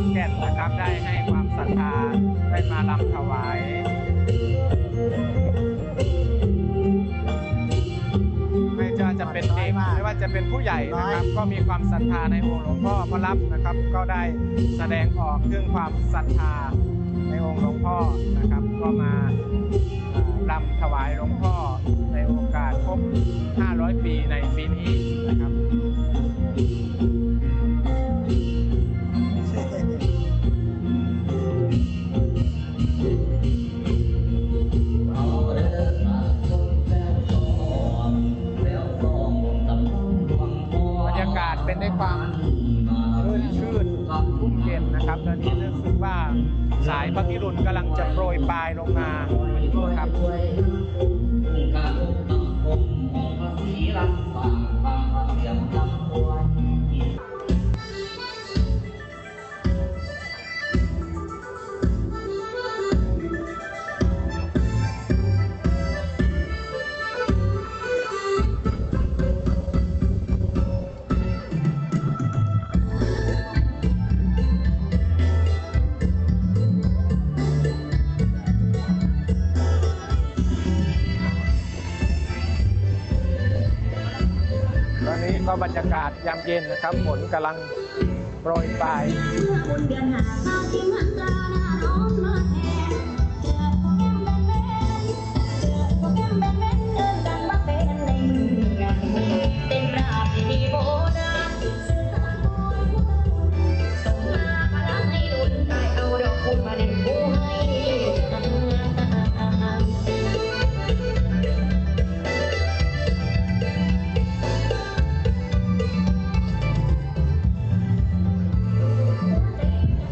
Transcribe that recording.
อนแก่นนะครับได้ให้ความศรัทธาได้มาลำถวายไม่ว่าจะเป็นเด็กไม่ว่าจะเป็นผู้ใหญ่นะครับ ก็มีความศรัทธาในองค์หลวงพ่อพระรับนะครับ ก็ได้แสดงออกเรื่องความศรัทธาในองค์หลวงพ่อนะครับ ก็มารำถวายหลวงพ่อในโอกาสครบ 500 ปีในปีนี้ากาศเป็นด้วยความรื่นชื่นรุ่มเย็นนะครับตอนนี้รู้สึกว่าสายพระพิรุณกำลังจะโปรยปลายลงมาครับ นี้ก็บรรยากาศยามเย็นนะครับฝนกำลังโปรยปลาย